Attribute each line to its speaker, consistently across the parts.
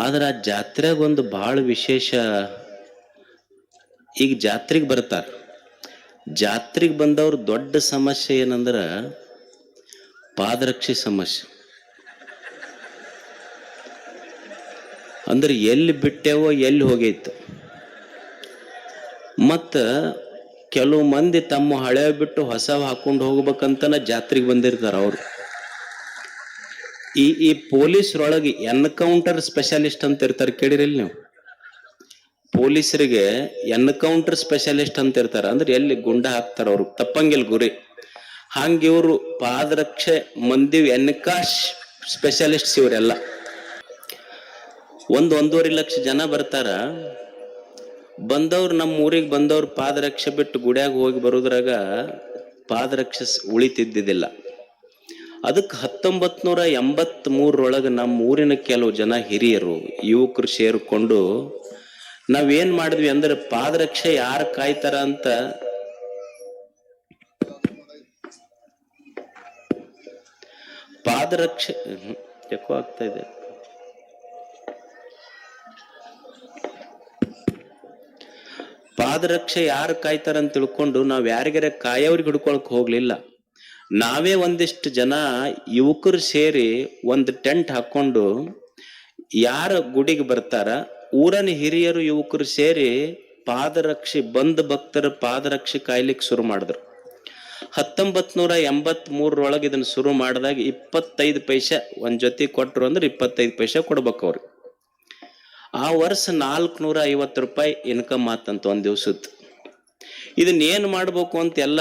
Speaker 1: ಆದ್ರೆ ಆ ಜಾತ್ರೆಗ ಒಂದು ಭಾಳ ವಿಶೇಷ. ಈಗ ಜಾತ್ರೆಗೆ ಬರ್ತಾರೆ. ಜಾತ್ರೆಗೆ ಬಂದವ್ರ ದೊಡ್ಡ ಸಮಸ್ಯೆ ಏನಂದ್ರೆ ಪಾದರಕ್ಷೆ ಸಮಸ್ಯೆ. ಅಂದ್ರೆ ಎಲ್ಲಿ ಬಿಟ್ಟೆವೋ ಎಲ್ಲಿ ಹೋಗೈತು. ಮತ್ತು ಕೆಲವು ಮಂದಿ ತಮ್ಮ ಹಳೆ ಬಿಟ್ಟು ಹೊಸ ಹಾಕೊಂಡು ಹೋಗ್ಬೇಕಂತನ ಜಾತ್ರೆಗೆ ಬಂದಿರ್ತಾರೆ ಅವ್ರು. ಈ ಈ ಪೊಲೀಸ್ರೊಳಗೆ ಎನ್ಕೌಂಟರ್ ಸ್ಪೆಷಲಿಸ್ಟ್ ಅಂತ ಇರ್ತಾರೆ ಕೇಳಿರಿ ನೀವು. ಪೊಲೀಸರಿಗೆ ಎನ್ಕೌಂಟರ್ ಸ್ಪೆಷಲಿಸ್ಟ್ ಅಂತ ಇರ್ತಾರೆ. ಅಂದ್ರೆ ಎಲ್ಲಿ ಗುಂಡ ಹಾಕ್ತಾರ ಅವ್ರು. ತಪ್ಪಂಗಿಲ್ ಗುರಿ. ಹಂಗೆ ಇವರು ಪಾದರಕ್ಷೆ ಮಂದಿ ಎನ್ಕಾಶ್ ಸ್ಪೆಷಲಿಸ್ಟ್ ಇವರೆಲ್ಲ. ಒಂದ್ ಒಂದೂವರೆ ಲಕ್ಷ ಜನ ಬರ್ತಾರ. ಬಂದವ್ರು ನಮ್ಮ ಊರಿಗೆ ಬಂದವ್ರು ಪಾದರಕ್ಷೆ ಬಿಟ್ಟು ಗುಡಿಯಾಗ ಹೋಗಿ ಬರೋದ್ರಾಗ ಪಾದರಕ್ಷೆ ಉಳಿತಿದ್ದಿದ್ದಿಲ್ಲ. ಅದಕ್ಕೆ ಹತ್ತೊಂಬತ್ ನೂರ ಎಂಬತ್ ಮೂರರೊಳಗೆ ನಮ್ಮ ಊರಿನ ಕೆಲವು ಜನ ಹಿರಿಯರು, ಯುವಕರು ಸೇರಿಕೊಂಡು ನಾವೇನ್ ಮಾಡಿದ್ವಿ ಅಂದ್ರೆ ಪಾದರಕ್ಷೆ ಯಾರು ಕಾಯ್ತಾರ ಅಂತ ಪಾದರಕ್ಷೆ ಯಾಕೋ ಆಗ್ತಾ ಇದೆ. ಪಾದರಕ್ಷೆ ಯಾರು ಕಾಯ್ತಾರ ಅಂತ ತಿಳ್ಕೊಂಡು ನಾವ್ ಯಾರಿಗಾರ ಕಾಯೋರಿಗೆ ಹಿಡ್ಕೊಳಕ್ ಹೋಗ್ಲಿಲ್ಲ. ನಾವೇ ಒಂದಿಷ್ಟು ಜನ ಯುವಕರು ಸೇರಿ ಒಂದು ಟೆಂಟ್ ಹಾಕೊಂಡು ಯಾರ ಗುಡಿಗೆ ಬರ್ತಾರ, ಊರನ ಹಿರಿಯರು ಯುವಕರು ಸೇರಿ ಪಾದರಕ್ಷೆ, ಬಂದ ಭಕ್ತರ ಪಾದರಕ್ಷೆ ಕಾಯ್ಲಿಕ್ಕೆ ಶುರು ಮಾಡಿದ್ರು. ಹತ್ತೊಂಬತ್ ನೂರ ಎಂಬತ್ ಮೂರರೊಳಗೆ ಇದನ್ನ ಶುರು ಮಾಡಿದಾಗ ಇಪ್ಪತ್ತೈದು ಪೈಸೆ ಒಂದ್ ಜೊತೆ ಕೊಟ್ರು ಅಂದ್ರೆ ಇಪ್ಪತ್ತೈದು ಪೈಸೆ ಕೊಡ್ಬೇಕು ಅವ್ರಿಗೆ ಆ ವರ್ಷ ನಾಲ್ಕುನೂರ ಐವತ್ತು ರೂಪಾಯಿ ಇನ್ಕಮ್ ಆತಂತ ಒಂದು ದಿವ್ಸದ್ದು ಇದನ್ನ ಏನ್ ಮಾಡ್ಬೇಕು ಅಂತ ಎಲ್ಲ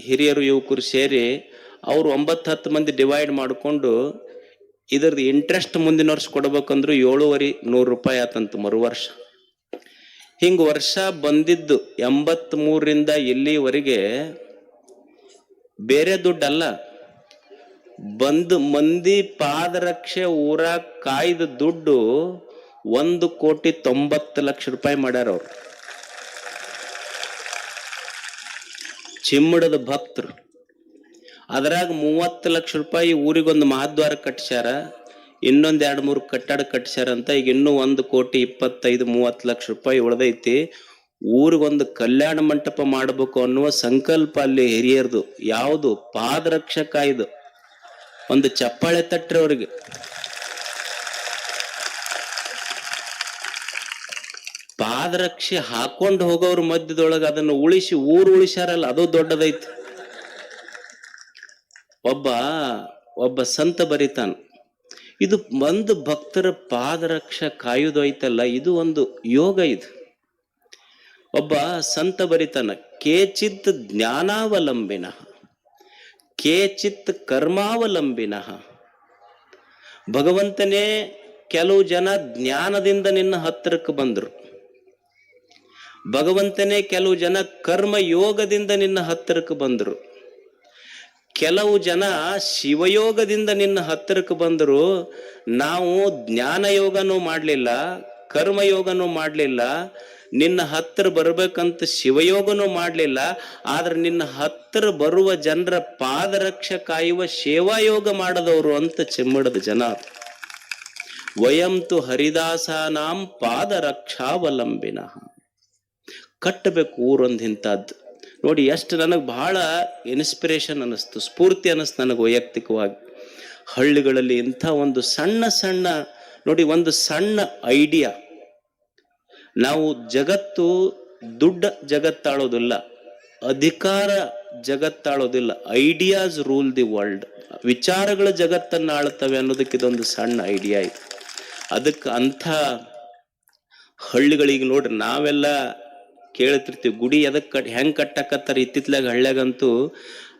Speaker 1: ಹಿರಿಯರು ಯುವಕರು ಸೇರಿ ಅವರು ಒಂಬತ್ತು ಹತ್ತು ಮಂದಿ ಡಿವೈಡ್ ಮಾಡಿಕೊಂಡು ಇದ್ರದ್ದು ಇಂಟ್ರೆಸ್ಟ್ ಮುಂದಿನ ವರ್ಷ ಕೊಡ್ಬೇಕಂದ್ರು ಏಳುವರೆ ನೂರು ರೂಪಾಯಿ ಆತಂತ ಮರು ವರ್ಷ ಹಿಂಗ ವರ್ಷ ಬಂದಿದ್ದು ಎಂಬತ್ ಮೂರರಿಂದ ಇಲ್ಲಿವರೆಗೆ ಬೇರೆ ದುಡ್ಡಲ್ಲ. ಬಂದು ಮಂದಿ ಪಾದರಕ್ಷೆ ಊರಾಗ ಕಾಯ್ದ ದುಡ್ಡು ಒಂದು ಕೋಟಿ ತೊಂಬತ್ತು ಲಕ್ಷ ರೂಪಾಯಿ ಮಾಡ್ಯಾರ ಅವ್ರು. ಚಿಮ್ಮಡದ ಭಕ್ತರು. ಅದ್ರಾಗ ಮೂವತ್ತು ಲಕ್ಷ ರೂಪಾಯಿ ಊರಿಗೊಂದು ಮಹಾದ್ವಾರ ಕಟ್ಟಿಸ್ಯಾರ ಇನ್ನೊಂದು ಎರಡು ಮೂರು ಕಟ್ಟಡ ಕಟ್ಸ್ಯಾರ ಅಂತ ಈಗ ಇನ್ನೂ ಒಂದು ಕೋಟಿ ಇಪ್ಪತ್ತೈದು, ಮೂವತ್ತು ಲಕ್ಷ ರೂಪಾಯಿ ಉಳ್ದೈತಿ. ಊರಿಗೊಂದು ಕಲ್ಯಾಣ ಮಂಟಪ ಮಾಡಬೇಕು ಅನ್ನುವ ಸಂಕಲ್ಪ ಅಲ್ಲಿ ಹಿರಿಯರ್ದು, ಯಾವುದು ಪಾದರಕ್ಷಕ ಇದು. ಒಂದು ಚಪ್ಪಾಳೆ ತಟ್ಟ್ರಿ ಅವ್ರಿಗೆ. ಪಾದರಕ್ಷೆ ಹಾಕೊಂಡು ಹೋಗೋರ್ ಮಧ್ಯದೊಳಗೆ ಅದನ್ನು ಉಳಿಸಿ ಊರು ಉಳಿಸ್ಯಾರಲ್ಲ, ಅದು ದೊಡ್ಡದೈತಿ. ಒಬ್ಬ ಒಬ್ಬ ಸಂತ ಬರಿತಾನ, ಇದು ಒಂದು ಭಕ್ತರ ಪಾದರಕ್ಷ ಕಾಯುವುದು ಐತಲ್ಲ, ಇದು ಒಂದು ಯೋಗ ಇದು. ಒಬ್ಬ ಸಂತ ಬರಿತಾನ, ಕೇಚಿತ್ ಜ್ಞಾನಾವಲಂಬಿನ, ಕೇಚಿತ್ ಕರ್ಮಾವಲಂಬಿನ, ಭಗವಂತನೇ ಕೆಲವು ಜನ ಜ್ಞಾನದಿಂದ ನಿನ್ನ ಹತ್ತಿರಕ್ಕೆ ಬಂದರು. ಭಗವಂತನೇ ಕೆಲವು ಜನ ಕರ್ಮ ಯೋಗದಿಂದ ನಿನ್ನ ಹತ್ತಿರಕ್ಕೆ ಬಂದರು. ಕೆಲವು ಜನ ಶಿವಯೋಗದಿಂದ ನಿನ್ನ ಹತ್ತಿರಕ್ಕೆ ಬಂದರು. ನಾವು ಜ್ಞಾನ ಯೋಗನೂ ಮಾಡಲಿಲ್ಲ ಕರ್ಮಯೋಗನೂ ಮಾಡಲಿಲ್ಲ. ನಿನ್ನ ಹತ್ತಿರ ಬರಬೇಕಂತ ಶಿವಯೋಗನೂ ಮಾಡಲಿಲ್ಲ. ಆದ್ರೆ ನಿನ್ನ ಹತ್ತಿರ ಬರುವ ಜನರ ಪಾದರಕ್ಷ ಕಾಯುವ ಸೇವಾಯೋಗ ಮಾಡದವರು ಅಂತ ಚಿಮ್ಮಡದ ಜನ. ವಯಂತು ಹರಿದಾಸಾನಾಂ ಪಾದರಕ್ಷಾವಲಂಬಿನ. ಕಟ್ಟಬೇಕು ಊರೊಂದು ಇಂಥದ್ದು. ನೋಡಿ, ಎಷ್ಟು ನನಗೆ ಬಹಳ ಇನ್ಸ್ಪಿರೇಷನ್ ಅನ್ನಿಸ್ತು, ಸ್ಫೂರ್ತಿ ಅನ್ನಿಸ್ತು ನನಗೆ ವೈಯಕ್ತಿಕವಾಗಿ. ಹಳ್ಳಿಗಳಲ್ಲಿ ಇಂಥ ಒಂದು ಸಣ್ಣ ಸಣ್ಣ, ನೋಡಿ, ಒಂದು ಸಣ್ಣ ಐಡಿಯಾ ನಾವು ಜಗತ್ತು ದುಡ್ಡ ಜಗತ್ತಾಳೋದಿಲ್ಲ, ಅಧಿಕಾರ ಜಗತ್ತಾಳೋದಿಲ್ಲ ಐಡಿಯಾಸ್ ರೂಲ್ ದಿ ವರ್ಲ್ಡ್ ವಿಚಾರಗಳ ಜಗತ್ತನ್ನು ಆಳುತ್ತವೆ ಅನ್ನೋದಕ್ಕೆ ಇದೊಂದು ಸಣ್ಣ ಐಡಿಯಾ ಇದೆ. ಅದಕ್ಕೆ ಅಂಥ ಹಳ್ಳಿಗಳಿಗೆ ನೋಡ್ರಿ, ನಾವೆಲ್ಲ ಕೇಳ್ತಿರ್ತೀವಿ. ಗುಡಿ ಎದಕ್ ಕಟ್, ಹೆಂಗ್ ಕಟ್ಟಕತ್ತಾರ ಇತ್ತಿತ್ಲಾಗ ಹಳ್ಳ್ಯಾಗಂತೂ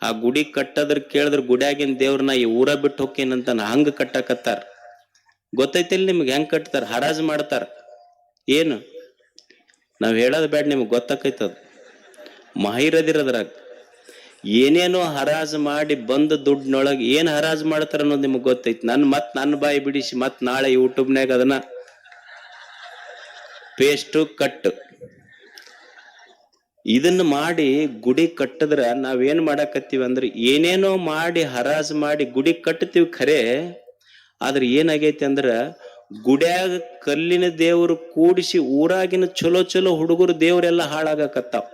Speaker 1: ಆ ಗುಡಿ ಕಟ್ಟದ್ರ ಕೇಳಿದ್ರ ಗುಡಿಯಾಗಿನ ದೇವ್ರನ್ನ ಈ ಊರ ಬಿಟ್ಟು ಹೋಕೇನಂತ ಹಂಗ ಕಟ್ಟಕತ್ತಾರ. ಗೊತ್ತೈತಿಲ್ ನಿಮ್ಗೆ ಹೆಂಗ್ ಕಟ್ತಾರ? ಹರಾಜ್ ಮಾಡ್ತಾರ. ಏನು? ನಾವ್ ಹೇಳೋದ್ ಬೇಡ ನಿಮ್ಗೆ ಗೊತ್ತಾಕೈತದ ಮಾಹಿರದಿರದ್ರಾಗ ಏನೇನೋ ಹರಾಜ್ ಮಾಡಿ ಬಂದ ದುಡ್ಡಿನೊಳಗೆ ಏನ್ ಹರಾಜ್ ಮಾಡ್ತಾರ ಅನ್ನೋದು ನಿಮ್ಗೆ ಗೊತ್ತೈತಿ. ನನ್ ಮತ್ ನನ್ನ ಬಾಯಿ ಬಿಡಿಸಿ ಮತ್ ನಾಳೆ ಯೂಟ್ಯೂಬ್ನಾಗ ಅದನ್ನ ಪೇಸ್ಟು ಕಟ್ ಇದನ್ನ ಮಾಡಿ ಗುಡಿ ಕಟ್ಟಿದ್ರ ನಾವೇನ್ ಮಾಡಾಕತ್ತೀವಿ ಅಂದ್ರೆ ಏನೇನೋ ಮಾಡಿ ಹರಾಜ್ ಮಾಡಿ ಗುಡಿ ಕಟ್ತೀವಿ ಖರೆ, ಆದ್ರೆ ಏನಾಗೈತಿ ಅಂದ್ರ ಗುಡ್ಯಾಗ ಕಲ್ಲಿನ ದೇವರು ಕೂಡಿಸಿ ಊರಾಗಿನ ಚಲೋ ಚಲೋ ಹುಡುಗರು ದೇವರೆಲ್ಲ ಹಾಳಾಗಕತ್ತಾವ.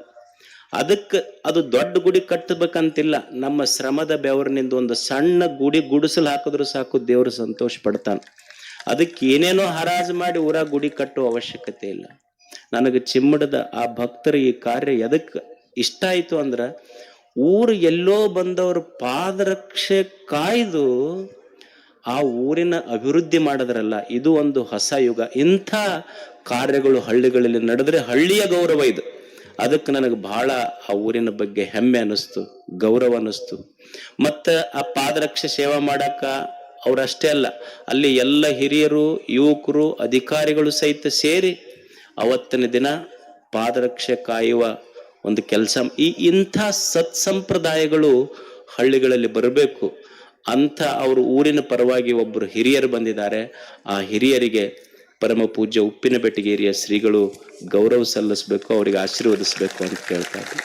Speaker 1: ಅದಕ್ಕೆ ಅದು ದೊಡ್ಡ ಗುಡಿ ಕಟ್ಟಬೇಕಂತಿಲ್ಲ ನಮ್ಮ ಶ್ರಮದ ಬೆವರಿನಿಂದ ಒಂದು ಸಣ್ಣ ಗುಡಿ ಗುಡಿಸಲು ಹಾಕಿದ್ರು ಸಾಕು ದೇವರು ಸಂತೋಷ ಪಡ್ತಾನೆ. ಅದಕ್ಕೆ ಏನೇನೋ ಹರಾಜು ಮಾಡಿ ಊರಾಗ ಗುಡಿ ಕಟ್ಟುವ ಅವಶ್ಯಕತೆ ಇಲ್ಲ. ನನಗೆ ಚಿಮ್ಮಡದ ಆ ಭಕ್ತರ ಈ ಕಾರ್ಯ ಎದಕ್ಕೆ ಇಷ್ಟ ಆಯ್ತು ಅಂದ್ರ ಊರು ಎಲ್ಲೋ ಬಂದವ್ರ ಪಾದರಕ್ಷೆ ಕಾಯ್ದು ಆ ಊರಿನ ಅಭಿವೃದ್ಧಿ ಮಾಡಿದ್ರಲ್ಲ, ಇದು ಒಂದು ಹೊಸ ಯುಗ. ಇಂಥ ಕಾರ್ಯಗಳು ಹಳ್ಳಿಗಳಲ್ಲಿ ನಡೆದ್ರೆ ಹಳ್ಳಿಯ ಗೌರವ ಇದು. ಅದಕ್ಕೆ ನನಗೆ ಬಹಳ ಆ ಊರಿನ ಬಗ್ಗೆ ಹೆಮ್ಮೆ ಅನಿಸ್ತು, ಗೌರವ ಅನಿಸ್ತು. ಮತ್ತ ಆ ಪಾದರಕ್ಷೆ ಸೇವಾ ಮಾಡಾಕ ಅವ್ರಷ್ಟೇ ಅಲ್ಲ, ಅಲ್ಲಿ ಎಲ್ಲ ಹಿರಿಯರು, ಯುವಕರು, ಅಧಿಕಾರಿಗಳು ಸಹಿತ ಸೇರಿ ಅವತ್ತಿನ ದಿನ ಪಾದರಕ್ಷೆ ಕಾಯುವ ಒಂದು ಕೆಲಸ. ಈ ಇಂಥ ಸತ್ಸಂಪ್ರದಾಯಗಳು ಹಳ್ಳಿಗಳಲ್ಲಿ ಬರಬೇಕು. ಅಂಥ ಅವರು ಊರಿನ ಪರವಾಗಿ ಒಬ್ಬರು ಹಿರಿಯರು ಬಂದಿದ್ದಾರೆ. ಆ ಹಿರಿಯರಿಗೆ ಪರಮ ಪೂಜ್ಯ ಉಪ್ಪಿನ ಬೆಟ್ಟಿಗೇರಿಯ ಶ್ರೀಗಳು ಗೌರವ ಸಲ್ಲಿಸಬೇಕು, ಅವರಿಗೆ ಆಶೀರ್ವದಿಸಬೇಕು ಅಂತ ಕೇಳ್ತಾ ಇದ್ದೀನಿ.